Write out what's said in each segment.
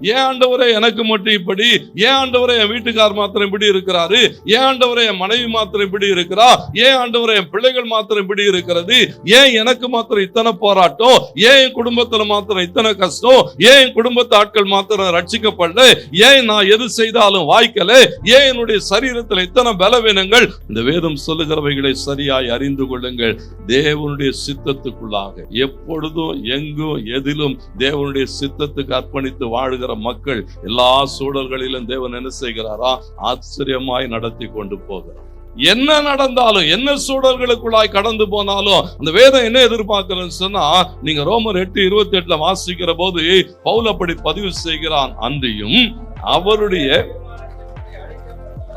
ஏன் ஆண்டவரே எனக்கு மட்டும் இப்படி? ஏன் ஆண்டவரே என் வீட்டுக்கார் மாத்திரம் இப்படி இருக்கிறாரு? ஏன் ஆண்டவரே என் மனைவி மாத்திரம் இப்படி இருக்கிறா? ஏன் ஆண்டவரே என் பிள்ளைகள் மாத்திரம் இப்படி இருக்கிறது? ஏன் எனக்கு மாத்திரம் இத்தனை போராட்டம்? ஏன் என் குடும்பத்துல மாத்திரம் இத்தனை கஷ்டம்? ஏன் என் குடும்பத்து ஆட்கள் மாத்திரம் ரட்சிக்கப்படல? ஏன் நான் எது செய்தாலும் வாய்க்கல? ஏன் என்னுடைய சரீரத்தில் இத்தனை பலவீனங்கள்? இந்த வேதம் சொல்லுகிறவைகளை சரியாய் அறிந்து கொள்ளுங்கள். தேவனுடைய சித்தத்துக்குள்ளாக எப்பொழுதும் எங்கும் எதிலும் தேவனுடைய சித்தத்துக்கு அர்ப்பணித்து வாழ்கிற இருக்கிற மக்கள் எல்லா சூழல்களிலும் தேவன் என்ன செய்கிறாரா? ஆச்சரியமாய் நடத்தி கொண்டு போகிறார். என்ன நடந்தாலும் என்ன சூழல்களுக்குள்ளாய் கடந்து போனாலும் அந்த வேதம் என்ன எதிர்பார்க்கிறேன்னு சொன்னா நீங்க ரோமர் எட்டு இருபத்தி எட்டுல வாசிக்கிற போது பவுல் அப்படி பதிவு செய்கிறான். அன்றியும் அவருடைய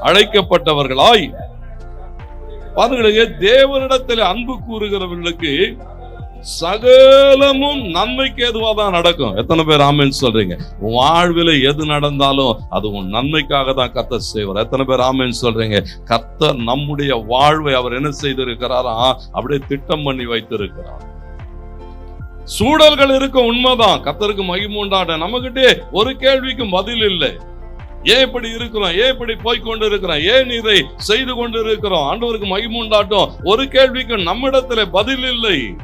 அழைக்கப்பட்டவர்களாய் பாருங்களே தேவனிடத்தில் அன்பு கூறுகிறவர்களுக்கு சகலமும் நன்மைக்கு எதுவாக தான் நடக்கும். எத்தனை பேர் ஆமேன்னு சொல்றீங்க? வாழ்வில் எது நடந்தாலும் அது உன் நன்மைக்காக தான் கத்த செய்வார். எத்தனை பேர் ஆமேன்னு சொல்றீங்க? கத்த நம்முடைய வாழ்வை அவர் என்ன செய்திருக்கிறாரா? அப்படியே திட்டம் பண்ணி வைத்திருக்கிறார். சூழல்கள் இருக்க உண்மைதான். கத்தருக்கு மகிமை நம்மகிட்டே ஒரு கேள்விக்கும் பதில் இல்லை. ஏன் இப்படி இருக்கிறோம்? ஏன் இப்படி போய் கொண்டு இருக்கிறோம் ஏன் இதை செய்து கொண்டு இருக்கிறோம் ஆண்டவருக்கு மகிமை உண்டாட்டும். ஒரு கேள்விக்கு நம்மிடத்துல பதில் இல்லை.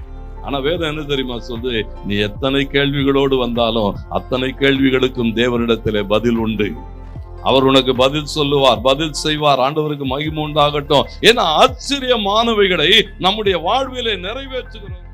ஆனா வேதம் என்ன தெரியுமா சொல்லுது? நீ எத்தனை கேள்விகளோடு வந்தாலும் அத்தனை கேள்விகளுக்கும் தேவனிடத்திலே பதில் உண்டு. அவர் உனக்கு பதில் சொல்லுவார் பதில் செய்வார். ஆண்டவருக்கு மகிமுண்டாகட்டும் ஏன்னா ஆச்சரியமானவைகளை நம்முடைய வாழ்விலே நிறைவேற்றுகிறோம்.